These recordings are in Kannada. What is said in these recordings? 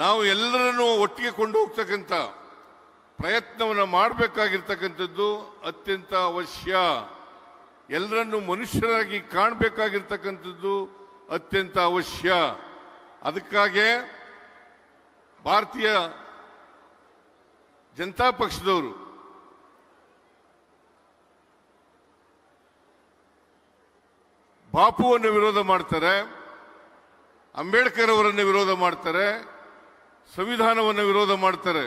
ನಾವು ಎಲ್ಲರನ್ನೂ ಒಟ್ಟಿಗೆ ಕೊಂಡು ಹೋಗ್ತಕ್ಕಂಥ ಪ್ರಯತ್ನವನ್ನು ಮಾಡಬೇಕಾಗಿರ್ತಕ್ಕಂಥದ್ದು ಅತ್ಯಂತ ಅವಶ್ಯ. ಎಲ್ಲರನ್ನು ಮನುಷ್ಯರಾಗಿ ಕಾಣಬೇಕಾಗಿರ್ತಕ್ಕಂಥದ್ದು ಅತ್ಯಂತ ಅವಶ್ಯ. ಅದಕ್ಕಾಗಿ ಭಾರತೀಯ ಜನತಾ ಪಕ್ಷದವರು ಬಾಪುವನ್ನು ವಿರೋಧ ಮಾಡ್ತಾರೆ, ಅಂಬೇಡ್ಕರ್ ಅವರನ್ನು ವಿರೋಧ ಮಾಡ್ತಾರೆ ಸಂವಿಧಾನವನ್ನು ವಿರೋಧ ಮಾಡ್ತಾರೆ.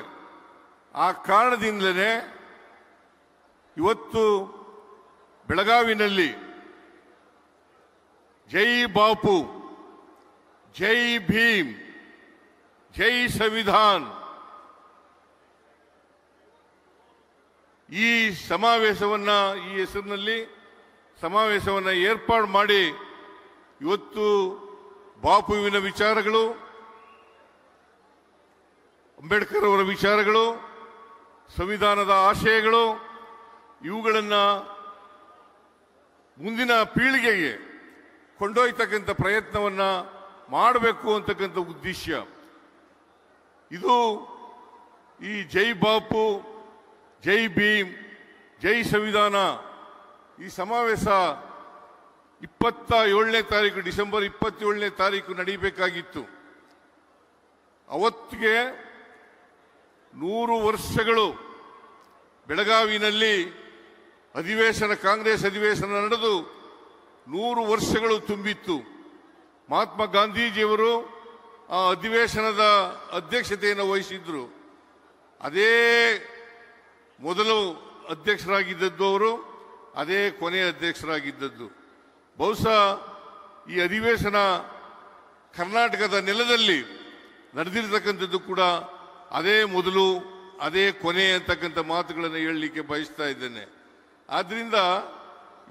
ಆ ಕಾರಣದಿಂದಲೇ ಇವತ್ತು ಬೆಳಗಾವಿನಲ್ಲಿ ಜೈ ಬಾಪು, ಜೈ ಭೀಮ್, ಜೈ ಸಂವಿಧಾನ್ ಈ ಸಮಾವೇಶವನ್ನ ಈ ಹೆಸರಿನಲ್ಲಿ ಸಮಾವೇಶವನ್ನು ಏರ್ಪಾಡು ಮಾಡಿ ಇವತ್ತು ಬಾಪುವಿನ ವಿಚಾರಗಳು ಅಂಬೇಡ್ಕರ್ ಅವರ ವಿಚಾರಗಳು, ಸಂವಿಧಾನದ ಆಶಯಗಳು, ಇವುಗಳನ್ನು ಮುಂದಿನ ಪೀಳಿಗೆಗೆ ಕೊಂಡೊಯ್ತಕ್ಕಂಥ ಪ್ರಯತ್ನವನ್ನು ಮಾಡಬೇಕು ಅಂತಕ್ಕಂಥ ಉದ್ದೇಶ. ಇದು ಈ ಜೈ ಬಾಪು, ಜೈ ಭೀಮ್, ಜೈ ಸಂವಿಧಾನ ಈ ಸಮಾವೇಶ ಇಪ್ಪತ್ತ ಏಳನೇ ತಾರೀಕು, ಡಿಸೆಂಬರ್ ಇಪ್ಪತ್ತೇಳನೇ ತಾರೀಕು ನಡೀಬೇಕಾಗಿತ್ತು. ಅವತ್ತಿಗೆ ನೂರು ವರ್ಷಗಳು ಬೆಳಗಾವಿನಲ್ಲಿ ಅಧಿವೇಶನ, ಕಾಂಗ್ರೆಸ್ ಅಧಿವೇಶನ ನಡೆದು ನೂರು ವರ್ಷಗಳು ತುಂಬಿತ್ತು. ಮಹಾತ್ಮ ಗಾಂಧೀಜಿಯವರು ಆ ಅಧಿವೇಶನದ ಅಧ್ಯಕ್ಷತೆಯನ್ನು ವಹಿಸಿದ್ರು. ಅದೇ ಮೊದಲು ಅಧ್ಯಕ್ಷರಾಗಿದ್ದದ್ದು ಅವರು, ಅದೇ ಕೊನೆಯ ಅಧ್ಯಕ್ಷರಾಗಿದ್ದದ್ದು. ಬಹುಶಃ ಈ ಅಧಿವೇಶನ ಕರ್ನಾಟಕದ ನೆಲದಲ್ಲಿ ನಡೆದಿರತಕ್ಕಂಥದ್ದು ಕೂಡ ಅದೇ ಮೊದಲು, ಅದೇ ಕೊನೆ ಅಂತಕ್ಕಂಥ ಮಾತುಗಳನ್ನು ಹೇಳಲಿಕ್ಕೆ ಬಯಸ್ತಾ ಇದ್ದೇನೆ. ಆದ್ರಿಂದ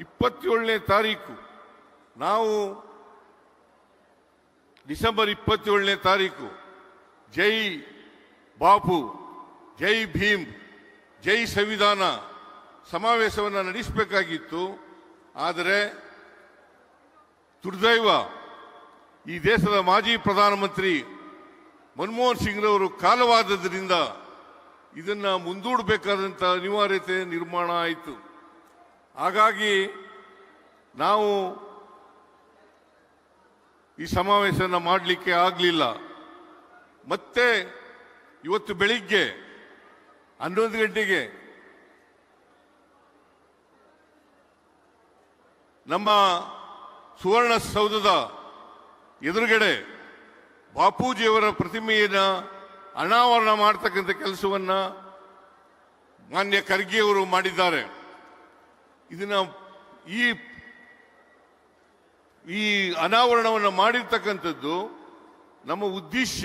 ಇಪ್ಪತ್ತೇಳನೇ ತಾರೀಕು, ನಾವು ಡಿಸೆಂಬರ್ ಇಪ್ಪತ್ತೇಳನೇ ತಾರೀಕು, ಜೈ ಬಾಪು, ಜೈ ಭೀಮ್, ಜೈ ಸಂವಿಧಾನ ಸಮಾವೇಶವನ್ನು ನಡೆಸಬೇಕಾಗಿತ್ತು. ಆದರೆ ದುರ್ದೈವ ಈ ದೇಶದ ಮಾಜಿ ಪ್ರಧಾನಮಂತ್ರಿ ಮನಮೋಹನ್ ಸಿಂಗ್ರವರು ಕಾಲವಾದದ್ರಿಂದ ಇದನ್ನ ಮುಂದೂಡಬೇಕಾದಂಥ ಅನಿವಾರ್ಯತೆ ನಿರ್ಮಾಣ ಆಯಿತು. ಹಾಗಾಗಿ ನಾವು ಈ ಸಮಾವೇಶನ ಮಾಡಲಿಕ್ಕೆ ಆಗಲಿಲ್ಲ. ಮತ್ತೆ ಇವತ್ತು ಬೆಳಿಗ್ಗೆ ಹನ್ನೊಂದು ಗಂಟೆಗೆ ನಮ್ಮ ಸುವರ್ಣಸೌಧದ ಎದುರುಗಡೆ ಬಾಪೂಜಿಯವರ ಪ್ರತಿಮೆಯನ್ನು ಅನಾವರಣ ಮಾಡತಕ್ಕಂಥ ಕೆಲಸವನ್ನ ಮಾನ್ಯ ಖರ್ಗೆಯವರು ಮಾಡಿದ್ದಾರೆ. ಇದನ್ನ ಈ ಈ ಅನಾವರಣವನ್ನು ಮಾಡಿರ್ತಕ್ಕಂಥದ್ದು ನಮ್ಮ ಉದ್ದೇಶ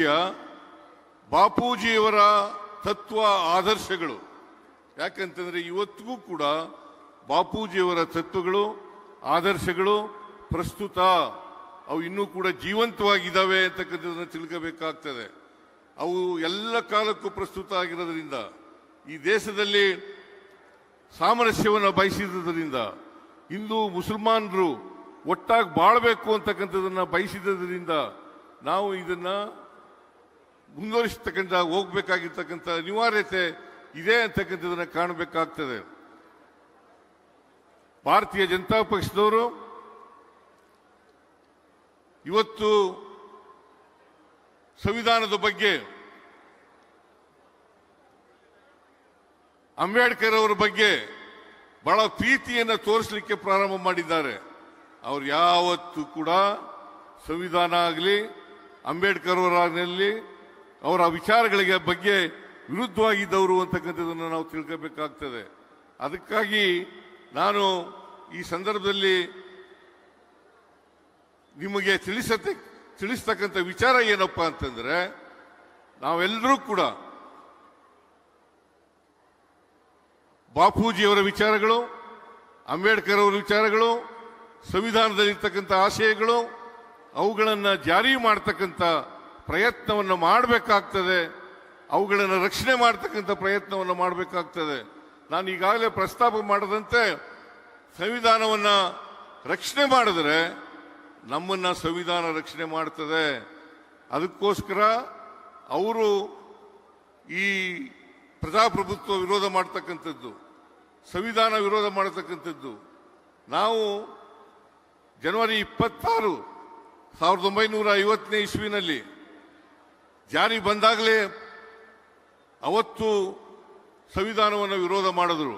ಬಾಪೂಜಿಯವರ ತತ್ವ ಆದರ್ಶಗಳು. ಯಾಕಂತಂದರೆ ಇವತ್ತಿಗೂ ಕೂಡ ಬಾಪೂಜಿಯವರ ತತ್ವಗಳು, ಆದರ್ಶಗಳು ಪ್ರಸ್ತುತ ಅವು ಇನ್ನೂ ಕೂಡ ಜೀವಂತವಾಗಿದ್ದಾವೆ ಅಂತಕ್ಕಂಥದ್ದನ್ನು ತಿಳ್ಕೋಬೇಕಾಗ್ತದೆ. ಅವು ಎಲ್ಲ ಕಾಲಕ್ಕೂ ಪ್ರಸ್ತುತ ಆಗಿರೋದ್ರಿಂದ, ಈ ದೇಶದಲ್ಲಿ ಸಾಮರಸ್ಯವನ್ನು ಬಯಸಿದ್ದರಿಂದ ಹಿಂದೂ ಮುಸಲ್ಮಾನರು ಒಟ್ಟಾಗಿ ಬಾಳಬೇಕು ಅಂತಕ್ಕಂಥದ್ದನ್ನು ಬಯಸಿದ್ದರಿಂದ ನಾವು ಇದನ್ನು ಮುಂದುವರಿಸತಕ್ಕಂಥ, ಹೋಗಬೇಕಾಗಿರ್ತಕ್ಕಂಥ ಅನಿವಾರ್ಯತೆ ಇದೆ ಅಂತಕ್ಕಂಥದ್ದನ್ನು ಕಾಣಬೇಕಾಗ್ತದೆ. ಭಾರತೀಯ ಜನತಾ ಪಕ್ಷದವರು ಇವತ್ತು ಸಂವಿಧಾನದ ಬಗ್ಗೆ ಅಂಬೇಡ್ಕರ್ ಅವರ ಬಗ್ಗೆ ಬಹಳ ಪ್ರೀತಿಯನ್ನು ತೋರಿಸಲಿಕ್ಕೆ ಪ್ರಾರಂಭ ಮಾಡಿದ್ದಾರೆ. ಅವ್ರು ಯಾವತ್ತೂ ಕೂಡ ಸಂವಿಧಾನ ಆಗಲಿ, ಅಂಬೇಡ್ಕರ್ ಅವರಾಗಲಿ ಅವರ ವಿಚಾರಗಳಿಗೆ ಬಗ್ಗೆ ವಿರುದ್ಧವಾಗಿದ್ದವರು ಅಂತಕ್ಕಂಥದ್ದನ್ನು ನಾವು ತಿಳ್ಕೋಬೇಕಾಗ್ತದೆ. ಅದಕ್ಕಾಗಿ ನಾನು ಈ ಸಂದರ್ಭದಲ್ಲಿ ನಿಮಗೆ ತಿಳಿಸತ್ತೆ ತಿಳಿಸ್ತಕ್ಕಂಥ ವಿಚಾರ ಏನಪ್ಪ ಅಂತಂದ್ರೆ, ನಾವೆಲ್ಲರೂ ಕೂಡ ಬಾಪೂಜಿಯವರ ವಿಚಾರಗಳು, ಅಂಬೇಡ್ಕರ್ ಅವರ ವಿಚಾರಗಳು, ಸಂವಿಧಾನದಲ್ಲಿರ್ತಕ್ಕಂಥ ಆಶಯಗಳು, ಅವುಗಳನ್ನು ಜಾರಿ ಮಾಡ್ತಕ್ಕಂಥ ಪ್ರಯತ್ನವನ್ನು ಮಾಡಬೇಕಾಗ್ತದೆ. ಅವುಗಳನ್ನು ರಕ್ಷಣೆ ಮಾಡ್ತಕ್ಕಂಥ ಪ್ರಯತ್ನವನ್ನು ಮಾಡಬೇಕಾಗ್ತದೆ. ನಾನು ಈಗಾಗಲೇ ಪ್ರಸ್ತಾಪ ಮಾಡದಂತೆ, ಸಂವಿಧಾನವನ್ನು ರಕ್ಷಣೆ ಮಾಡಿದ್ರೆ ನಮ್ಮನ್ನ ಸಂವಿಧಾನ ರಕ್ಷಣೆ ಮಾಡ್ತದೆ. ಅದಕ್ಕೋಸ್ಕರ ಅವರು ಈ ಪ್ರಜಾಪ್ರಭುತ್ವ ವಿರೋಧ ಮಾಡ್ತಕ್ಕಂಥದ್ದು, ಸಂವಿಧಾನ ವಿರೋಧ ಮಾಡತಕ್ಕಂಥದ್ದು. ನಾವು ಜನವರಿ ಇಪ್ಪತ್ತಾರು, ಸಾವಿರದ ಒಂಬೈನೂರ ಐವತ್ತನೇ ಇಸ್ವಿನಲ್ಲಿ ಜಾರಿ ಬಂದಾಗಲೇ ಅವತ್ತು ಸಂವಿಧಾನವನ್ನು ವಿರೋಧ ಮಾಡಿದ್ರು.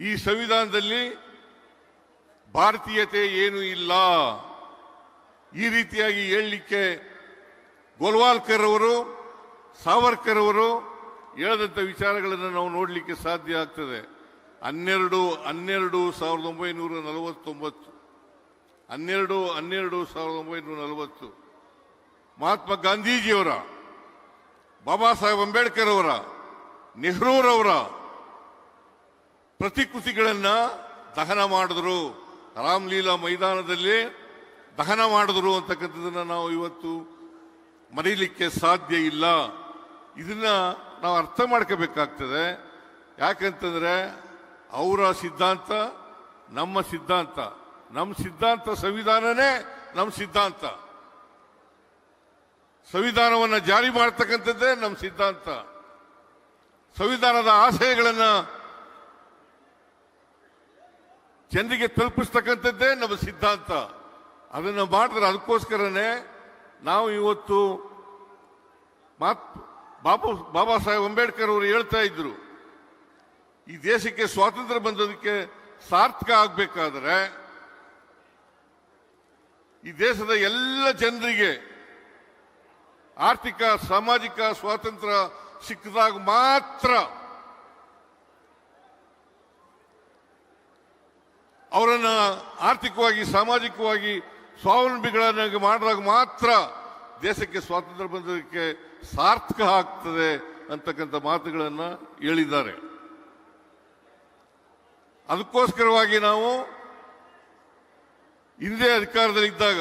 ಈ ಸಂವಿಧಾನದಲ್ಲಿ ಭಾರತೀಯತೆ ಏನು ಇಲ್ಲ. ಈ ರೀತಿಯಾಗಿ ಹೇಳಲಿಕ್ಕೆ ಗೋಲ್ವಾಲ್ಕರ್ ಅವರು, ಸಾವರ್ಕರ್ ಅವರು ಹೇಳದಂತ ವಿಚಾರಗಳನ್ನು ನಾವು ನೋಡಲಿಕ್ಕೆ ಸಾಧ್ಯ ಆಗ್ತದೆ. ಹನ್ನೆರಡು ಹನ್ನೆರಡು ಸಾವಿರದ ಒಂಬೈನೂರ ನಲವತ್ತೊಂಬತ್ತು. ಹನ್ನೆರಡು ಹನ್ನೆರಡು ಸಾವಿರದ ಒಂಬೈನೂರ ನಲವತ್ತು. ಮಹಾತ್ಮ ಗಾಂಧೀಜಿಯವರ, ಬಾಬಾ ಸಾಹೇಬ್ ಅಂಬೇಡ್ಕರ್ ಅವರ, ನೆಹರೂರವರ ಪ್ರತಿಕೃತಿಗಳನ್ನು ದಹನ ಮಾಡಿದ್ರು. ರಾಮಲೀಲಾ ಮೈದಾನದಲ್ಲಿ ದಹನ ಮಾಡಿದ್ರು ಅಂತಕ್ಕಂಥದ್ದನ್ನು ನಾವು ಇವತ್ತು ಮರೀಲಿಕ್ಕೆ ಸಾಧ್ಯ ಇಲ್ಲ. ಇದನ್ನು ನಾವು ಅರ್ಥ ಮಾಡ್ಕೋಬೇಕಾಗ್ತದೆ. ಯಾಕಂತಂದರೆ ಅವರ ಸಿದ್ಧಾಂತ ನಮ್ಮ ಸಿದ್ಧಾಂತ. ನಮ್ಮ ಸಿದ್ಧಾಂತ ಸಂವಿಧಾನನೇ ನಮ್ಮ ಸಿದ್ಧಾಂತ. ಸಂವಿಧಾನವನ್ನು ಜಾರಿ ಮಾಡ್ತಕ್ಕಂಥದ್ದೇ ನಮ್ಮ ಸಿದ್ಧಾಂತ. ಸಂವಿಧಾನದ ಆಶಯಗಳನ್ನ ಜನರಿಗೆ ತಲುಪಿಸ್ತಕ್ಕಂಥದ್ದೇ ನಮ್ಮ ಸಿದ್ಧಾಂತ. ಅದನ್ನು ಮಾಡಿದ್ರೆ ಅದಕ್ಕೋಸ್ಕರನೇ ನಾವು ಇವತ್ತು ಮಾತ್, ಬಾಬು, ಬಾಬಾ ಸಾಹೇಬ್ ಅಂಬೇಡ್ಕರ್ ಅವರು ಹೇಳ್ತಾ ಇದ್ರು, ಈ ದೇಶಕ್ಕೆ ಸ್ವಾತಂತ್ರ್ಯ ಬಂದದಕ್ಕೆ ಸಾರ್ಥಕ ಆಗಬೇಕಾದ್ರೆ ಈ ದೇಶದ ಎಲ್ಲ ಜನರಿಗೆ ಆರ್ಥಿಕ, ಸಾಮಾಜಿಕ ಸ್ವಾತಂತ್ರ್ಯ ಸಿಕ್ಕಿದಾಗ ಮಾತ್ರ ಅವರನ್ನ ಆರ್ಥಿಕವಾಗಿ, ಸಾಮಾಜಿಕವಾಗಿ ಸ್ವಾವಲಂಬಿಗಳನ್ನಾಗಿ ಮಾಡಿದಾಗ ಮಾತ್ರ ದೇಶಕ್ಕೆ ಸ್ವಾತಂತ್ರ್ಯ ಬಂದಕ್ಕೆ ಸಾರ್ಥಕ ಆಗ್ತದೆ ಅಂತಕ್ಕಂಥ ಮಾತುಗಳನ್ನು ಹೇಳಿದ್ದಾರೆ. ಅದಕ್ಕೋಸ್ಕರವಾಗಿ ನಾವು ಹಿಂದೆ ಅಧಿಕಾರದಲ್ಲಿದ್ದಾಗ,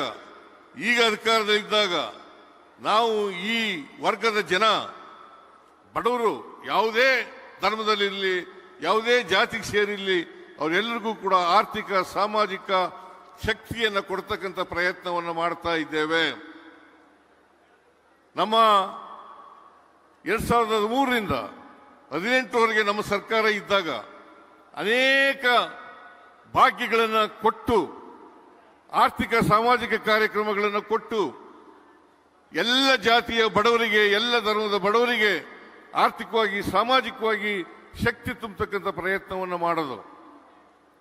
ಈಗ ಅಧಿಕಾರದಲ್ಲಿದ್ದಾಗ ನಾವು ಈ ವರ್ಗದ ಜನ, ಬಡವರು ಯಾವುದೇ ಧರ್ಮದಲ್ಲಿರಲಿ, ಯಾವುದೇ ಜಾತಿಗೆ ಸೇರಿರಲಿ ಅವರೆಲ್ಲರಿಗೂ ಕೂಡ ಆರ್ಥಿಕ, ಸಾಮಾಜಿಕ ಶಕ್ತಿಯನ್ನು ಕೊಡ್ತಕ್ಕಂಥ ಪ್ರಯತ್ನವನ್ನು ಮಾಡ್ತಾ ಇದ್ದೇವೆ. ನಮ್ಮ ಎರಡ್ ಸಾವಿರದ ಹದಿಮೂರರಿಂದ ಹದಿನೆಂಟರವರೆಗೆ ನಮ್ಮ ಸರ್ಕಾರ ಇದ್ದಾಗ ಅನೇಕ ಭಾಗ್ಯಗಳನ್ನು ಕೊಟ್ಟು, ಆರ್ಥಿಕ, ಸಾಮಾಜಿಕ ಕಾರ್ಯಕ್ರಮಗಳನ್ನು ಕೊಟ್ಟು, ಎಲ್ಲ ಜಾತಿಯ ಬಡವರಿಗೆ, ಎಲ್ಲ ಧರ್ಮದ ಬಡವರಿಗೆ ಆರ್ಥಿಕವಾಗಿ, ಸಾಮಾಜಿಕವಾಗಿ ಶಕ್ತಿ ತುಂಬತಕ್ಕಂಥ ಪ್ರಯತ್ನವನ್ನು ಮಾಡೋದು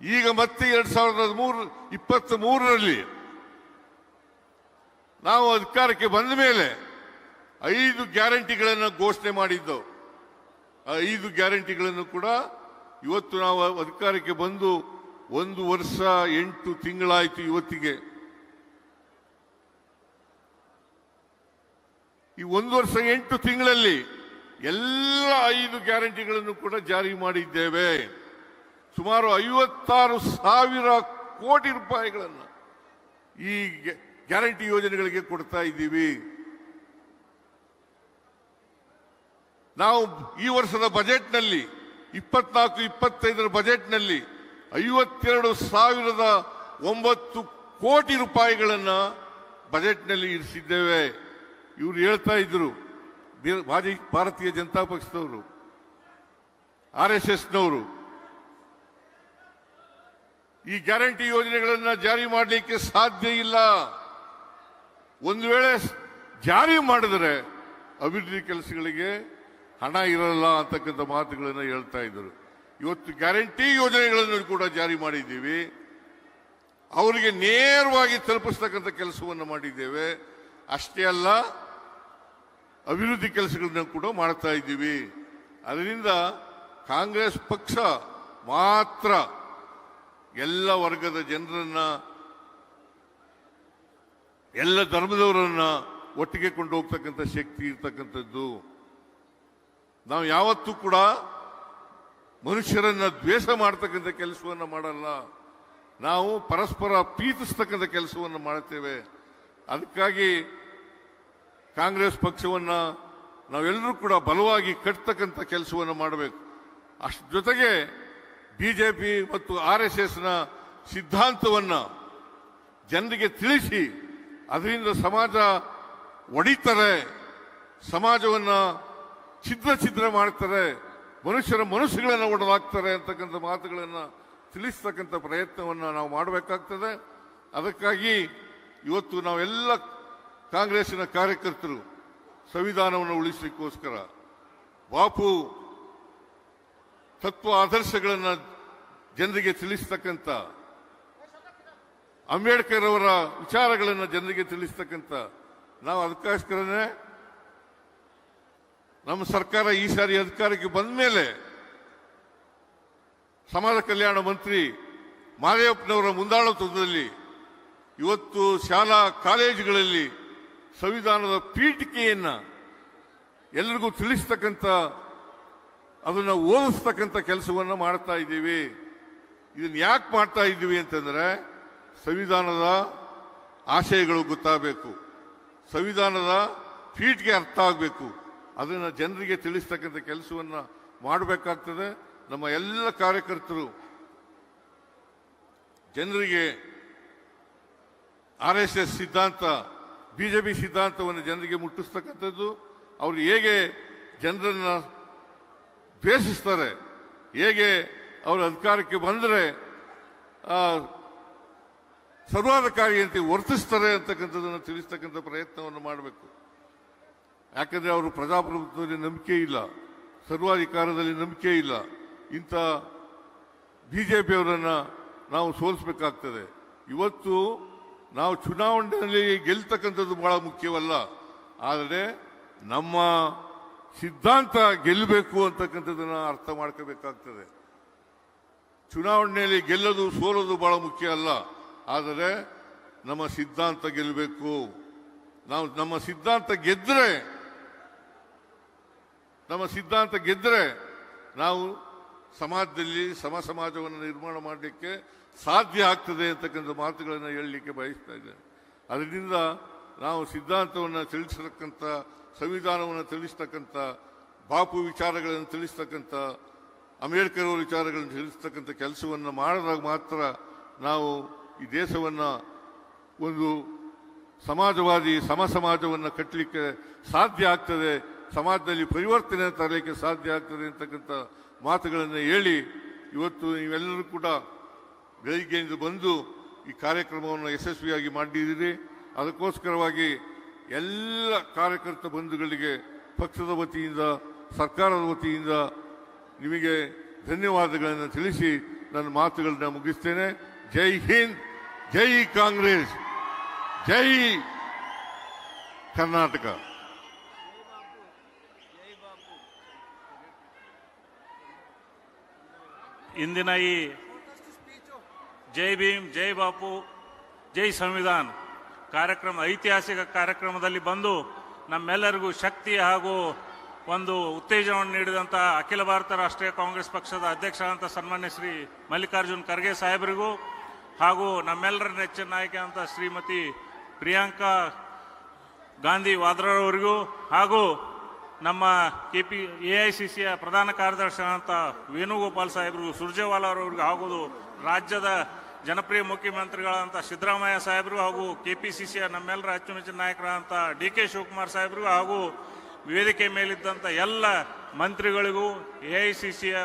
ಈಗ ಮತ್ತೆ ಎರಡ್ ಸಾವಿರದ ಹದಿಮೂರು ಇಪ್ಪತ್ತ್ ಮೂರರಲ್ಲಿ ನಾವು ಅಧಿಕಾರಕ್ಕೆ ಬಂದ ಮೇಲೆ ಐದು ಗ್ಯಾರಂಟಿಗಳನ್ನು ಘೋಷಣೆ ಮಾಡಿದ್ದು. ಆ ಐದು ಗ್ಯಾರಂಟಿಗಳನ್ನು ಕೂಡ ಇವತ್ತು ನಾವು ಅಧಿಕಾರಕ್ಕೆ ಬಂದು ಒಂದು ವರ್ಷ, ಎಂಟು ತಿಂಗಳಾಯಿತು ಇವತ್ತಿಗೆ. ಈ ಒಂದು ವರ್ಷ, ಎಂಟು ತಿಂಗಳಲ್ಲಿ ಎಲ್ಲ ಐದು ಗ್ಯಾರಂಟಿಗಳನ್ನು ಕೂಡ ಜಾರಿ ಮಾಡಿದ್ದೇವೆ. ಸುಮಾರು ಐವತ್ತಾರು ಸಾವಿರ ಕೋಟಿ ರೂಪಾಯಿಗಳನ್ನು ಈ ಗ್ಯಾರಂಟಿ ಯೋಜನೆಗಳಿಗೆ ಕೊಡ್ತಾ ಇದ್ದೀವಿ. ನಾವು ಈ ವರ್ಷದ ಬಜೆಟ್ನಲ್ಲಿ, ಇಪ್ಪತ್ನಾಲ್ಕು, ಇಪ್ಪತ್ತೈದರ ಬಜೆಟ್ನಲ್ಲಿ ಐವತ್ತೆರಡು ಸಾವಿರದ ಒಂಬತ್ತು ಕೋಟಿ ರೂಪಾಯಿಗಳನ್ನು ಬಜೆಟ್ನಲ್ಲಿ ಇರಿಸಿದ್ದೇವೆ. ಇವರು ಹೇಳ್ತಾ ಇದ್ರು ಮಾಜಿ ಭಾರತೀಯ ಜನತಾ ಪಕ್ಷದವರು, ಆರ್ ಎಸ್ ಎಸ್ನವರು. ಈ ಗ್ಯಾರಂಟಿ ಯೋಜನೆಗಳನ್ನು ಜಾರಿ ಮಾಡಲಿಕ್ಕೆ ಸಾಧ್ಯ ಇಲ್ಲ. ಒಂದು ವೇಳೆ ಜಾರಿ ಮಾಡಿದರೆ ಅಭಿವೃದ್ಧಿ ಕೆಲಸಗಳಿಗೆ ಹಣ ಇರಲ್ಲ ಅಂತಕ್ಕಂಥ ಮಾತುಗಳನ್ನು ಹೇಳ್ತಾ ಇದ್ದರು. ಇವತ್ತು ಗ್ಯಾರಂಟಿ ಯೋಜನೆಗಳನ್ನು ಕೂಡ ಜಾರಿ ಮಾಡಿದ್ದೀವಿ. ಅವರಿಗೆ ನೇರವಾಗಿ ತಲುಪಿಸ್ತಕ್ಕಂಥ ಕೆಲಸವನ್ನು ಮಾಡಿದ್ದೇವೆ. ಅಷ್ಟೇ ಅಲ್ಲ, ಅಭಿವೃದ್ಧಿ ಕೆಲಸಗಳನ್ನು ಕೂಡ ಮಾಡ್ತಾ ಇದ್ದೀವಿ. ಅದರಿಂದ ಕಾಂಗ್ರೆಸ್ ಪಕ್ಷ ಮಾತ್ರ ಎಲ್ಲ ವರ್ಗದ ಜನರನ್ನ, ಎಲ್ಲ ಧರ್ಮದವರನ್ನ ಒಟ್ಟಿಗೆ ಕೊಂಡು ಹೋಗ್ತಕ್ಕಂಥ ಶಕ್ತಿ ಇರ್ತಕ್ಕಂಥದ್ದು. ನಾವು ಯಾವತ್ತೂ ಕೂಡ ಮನುಷ್ಯರನ್ನ ದ್ವೇಷ ಮಾಡ್ತಕ್ಕಂಥ ಕೆಲಸವನ್ನು ಮಾಡಲ್ಲ. ನಾವು ಪರಸ್ಪರ ಪ್ರೀತಿಸ್ತಕ್ಕಂಥ ಕೆಲಸವನ್ನು ಮಾಡುತ್ತೇವೆ. ಅದಕ್ಕಾಗಿ ಕಾಂಗ್ರೆಸ್ ಪಕ್ಷವನ್ನ ನಾವೆಲ್ಲರೂ ಕೂಡ ಬಲವಾಗಿ ಕಟ್ತಕ್ಕಂಥ ಕೆಲಸವನ್ನು ಮಾಡಬೇಕು. ಅಷ್ಟು ಜೊತೆಗೆ ಬಿಜೆಪಿ ಮತ್ತು ಆರ್ ಎಸ್ ಎಸ್ನ ಸಿದ್ಧಾಂತವನ್ನ ಜನರಿಗೆ ತಿಳಿಸಿ, ಅದರಿಂದ ಸಮಾಜ ಒಡಿತಾರೆ ಸಮಾಜವನ್ನ ಛಿದ್ರ ಛಿದ್ರ ಮಾಡ್ತಾರೆ, ಮನುಷ್ಯರ ಮನಸ್ಸುಗಳನ್ನು ಒಡಲಾಗ್ತಾರೆ ಅಂತಕ್ಕಂಥ ಮಾತುಗಳನ್ನ ತಿಳಿಸ್ತಕ್ಕಂಥ ಪ್ರಯತ್ನವನ್ನು ನಾವು ಮಾಡಬೇಕಾಗ್ತದೆ. ಅದಕ್ಕಾಗಿ ಇವತ್ತು ನಾವೆಲ್ಲ ಕಾಂಗ್ರೆಸ್ಸಿನ ಕಾರ್ಯಕರ್ತರು ಸಂವಿಧಾನವನ್ನು ಉಳಿಸಲಿಕ್ಕೋಸ್ಕರ, ಬಾಪು ತತ್ವ ಆದರ್ಶಗಳನ್ನು ಜನರಿಗೆ ತಿಳಿಸ್ತಕ್ಕಂಥ ಅಂಬೇಡ್ಕರ್ ಅವರ ವಿಚಾರಗಳನ್ನು ಜನರಿಗೆ ತಿಳಿಸ್ತಕ್ಕಂಥ ನಾವು ಅದಕ್ಕೋಸ್ಕರನೇ ನಮ್ಮ ಸರ್ಕಾರ ಈ ಸಾರಿ ಅಧಿಕಾರಕ್ಕೆ ಬಂದ ಮೇಲೆ ಸಮಾಜ ಕಲ್ಯಾಣ ಮಂತ್ರಿ ಮಾದೇವಪ್ಪನವರ ಮುಂದಾಳತ್ವದಲ್ಲಿ ಇವತ್ತು ಶಾಲಾ ಕಾಲೇಜುಗಳಲ್ಲಿ ಸಂವಿಧಾನದ ಪೀಠಿಕೆಯನ್ನ ಎಲ್ರಿಗೂ ತಿಳಿಸ್ತಕ್ಕಂಥ ಅದನ್ನ ಓದಿಸ್ತಕ್ಕಂಥ ಕೆಲಸವನ್ನು ಮಾಡ್ತಾ ಇದ್ದೀವಿ. ಇದನ್ನ ಯಾಕೆ ಮಾಡ್ತಾ ಇದ್ದೀವಿ ಅಂತಂದರೆ ಸಂವಿಧಾನದ ಆಶಯಗಳು ಗೊತ್ತಾಗಬೇಕು. ಸಂವಿಧಾನದ ಫೀಟ್ಗೆ ಅರ್ಥ ಆಗಬೇಕು. ಅದನ್ನು ಜನರಿಗೆ ತಿಳಿಸ್ತಕ್ಕಂಥ ಕೆಲಸವನ್ನು ಮಾಡಬೇಕಾಗ್ತದೆ. ನಮ್ಮ ಎಲ್ಲ ಕಾರ್ಯಕರ್ತರು ಜನರಿಗೆ ಆರ್ ಎಸ್ ಎಸ್ ಸಿದ್ಧಾಂತ, ಬಿ ಜೆ ಪಿ ಸಿದ್ಧಾಂತವನ್ನು ಜನರಿಗೆ ಮುಟ್ಟಿಸ್ತಕ್ಕಂಥದ್ದು. ಅವರು ಹೇಗೆ ಜನರನ್ನ ದ್ವೇಷಿಸ್ತಾರೆ. ಹೇಗೆ ಅವರು ಅಧಿಕಾರಕ್ಕೆ ಬಂದರೆ ಸರ್ವಾಧಿಕಾರಿಯಂತೆ ವರ್ತಿಸ್ತಾರೆ ಅಂತಕ್ಕಂಥದ್ದನ್ನು ತಿಳಿಸ್ತಕ್ಕಂಥ ಪ್ರಯತ್ನವನ್ನು ಮಾಡಬೇಕು. ಯಾಕಂದರೆ ಅವರು ಪ್ರಜಾಪ್ರಭುತ್ವದಲ್ಲಿ ನಂಬಿಕೆ ಇಲ್ಲ. ಸರ್ವಾಧಿಕಾರದಲ್ಲಿ ನಂಬಿಕೆ ಇಲ್ಲ. ಇಂಥ ಬಿಜೆಪಿಯವರನ್ನ ನಾವು ಸೋಲಿಸಬೇಕಾಗ್ತದೆ. ಇವತ್ತು ನಾವು ಚುನಾವಣೆಯಲ್ಲಿ ಗೆಲ್ತಕ್ಕಂಥದ್ದು ಬಹಳ ಮುಖ್ಯವಲ್ಲ. ಆದರೆ ನಮ್ಮ ಸಿದ್ಧಾಂತ ಗೆಲ್ಲಬೇಕು ಅಂತಕ್ಕಂಥದ್ದನ್ನು ಅರ್ಥ ಮಾಡ್ಕೋಬೇಕಾಗ್ತದೆ. ಚುನಾವಣೆಯಲ್ಲಿ ಗೆಲ್ಲೋದು ಸೋಲೋದು ಬಹಳ ಮುಖ್ಯ ಅಲ್ಲ. ಆದರೆ ನಮ್ಮ ಸಿದ್ಧಾಂತ ಗೆಲ್ಲಬೇಕು. ನಾವು ನಮ್ಮ ಸಿದ್ಧಾಂತ ಗೆದ್ದರೆ ನಮ್ಮ ಸಿದ್ಧಾಂತ ಗೆದ್ದರೆ ನಾವು ಸಮಾಜದಲ್ಲಿ ಸಮ ಸಮಾಜವನ್ನು ನಿರ್ಮಾಣ ಮಾಡಲಿಕ್ಕೆ ಸಾಧ್ಯ ಆಗ್ತದೆ ಅಂತಕ್ಕಂಥ ಮಾತುಗಳನ್ನು ಹೇಳಲಿಕ್ಕೆ ಬಯಸ್ತಾ ಇದ್ದೇನೆ. ಅದರಿಂದ ನಾವು ಸಿದ್ಧಾಂತವನ್ನು ತಿಳಿಸತಕ್ಕಂಥ, ಸಂವಿಧಾನವನ್ನು ತಿಳಿಸ್ತಕ್ಕಂಥ, ಬಾಪು ವಿಚಾರಗಳನ್ನು ತಿಳಿಸ್ತಕ್ಕಂಥ, ಅಂಬೇಡ್ಕರ್ ಅವರ ವಿಚಾರಗಳನ್ನು ತಿಳಿಸ್ತಕ್ಕಂಥ ಕೆಲಸವನ್ನು ಮಾಡಿದಾಗ ಮಾತ್ರ ನಾವು ಈ ದೇಶವನ್ನು ಒಂದು ಸಮಾಜವಾದಿ ಸಮ ಸಮಾಜವನ್ನು ಕಟ್ಟಲಿಕ್ಕೆ ಸಾಧ್ಯ ಆಗ್ತದೆ, ಸಮಾಜದಲ್ಲಿ ಪರಿವರ್ತನೆ ತರಲಿಕ್ಕೆ ಸಾಧ್ಯ ಆಗ್ತದೆ ಅಂತಕ್ಕಂಥ ಮಾತುಗಳನ್ನು ಹೇಳಿ, ಇವತ್ತು ನೀವೆಲ್ಲರೂ ಕೂಡ ಬೆಳಿಗ್ಗೆಯಿಂದ ಬಂದು ಈ ಕಾರ್ಯಕ್ರಮವನ್ನು ಯಶಸ್ವಿಯಾಗಿ ಮಾಡಿದ್ದೀರಿ. ಅದಕ್ಕೋಸ್ಕರವಾಗಿ ಎಲ್ಲ ಕಾರ್ಯಕರ್ತ ಬಂಧುಗಳಿಗೆ, ಪಕ್ಷದ ವತಿಯಿಂದ, ಸರ್ಕಾರದ ವತಿಯಿಂದ ನಿಮಗೆ ಧನ್ಯವಾದಗಳನ್ನು ತಿಳಿಸಿ ನನ್ನ ಮಾತುಗಳನ್ನ ಮುಗಿಸ್ತೇನೆ. ಜೈ ಹಿಂದ್, ಜೈ ಕಾಂಗ್ರೆಸ್, ಜೈ ಕರ್ನಾಟಕ. ಇಂದಿನ ಈ ಜೈ ಭೀಮ್, ಜೈ ಬಾಪು, ಜೈ ಸಂವಿಧಾನ್. ಕಾರ್ಯಕ್ರಮ, ಐತಿಹಾಸಿಕ ಕಾರ್ಯಕ್ರಮದಲ್ಲಿ ಬಂದು ನಮ್ಮೆಲ್ಲರಿಗೂ ಶಕ್ತಿ ಹಾಗೂ ಒಂದು ಉತ್ತೇಜನವನ್ನು ನೀಡಿದಂಥ ಅಖಿಲ ಭಾರತ ರಾಷ್ಟ್ರೀಯ ಕಾಂಗ್ರೆಸ್ ಪಕ್ಷದ ಅಧ್ಯಕ್ಷರಾದಂಥ ಸನ್ಮಾನ್ಯ ಶ್ರೀ ಮಲ್ಲಿಕಾರ್ಜುನ್ ಖರ್ಗೆ ಸಾಹೇಬರಿಗೂ ಹಾಗೂ ನಮ್ಮೆಲ್ಲರ ನೆಚ್ಚಿನ ನಾಯಕಿಯಾದಂಥ ಶ್ರೀಮತಿ ಪ್ರಿಯಾಂಕಾ ಗಾಂಧಿ ವಾದ್ರಾರವರಿಗೂ ಹಾಗೂ ನಮ್ಮ K P A I C ಸಿಯ ಪ್ರಧಾನ ಕಾರ್ಯದರ್ಶಿ ಅಂತ ವೇಣುಗೋಪಾಲ್ ಸಾಹೇಬರಿಗೂ ಸುರ್ಜೇವಾಲಾ ಅವರಿಗೂ ಹಾಗೂ ರಾಜ್ಯದ ಜನಪ್ರಿಯ ಮುಖ್ಯಮಂತ್ರಿಗಳಾದಂಥ ಸಿದ್ದರಾಮಯ್ಯ ಸಾಹೇಬರು ಹಾಗೂ ಕೆ ಪಿ ಸಿ ಸಿಯ ನಮ್ಮೆಲ್ಲರ ಅಚ್ಚುಮೆಚ್ಚಿನ ನಾಯಕರಾದಂಥ ಡಿ ಕೆ ಶಿವಕುಮಾರ್ ಸಾಹೇಬರು ಹಾಗೂ ವೇದಿಕೆ ಮೇಲಿದ್ದಂಥ ಎಲ್ಲ ಮಂತ್ರಿಗಳಿಗೂ ಎ ಐ ಸಿ ಸಿಯ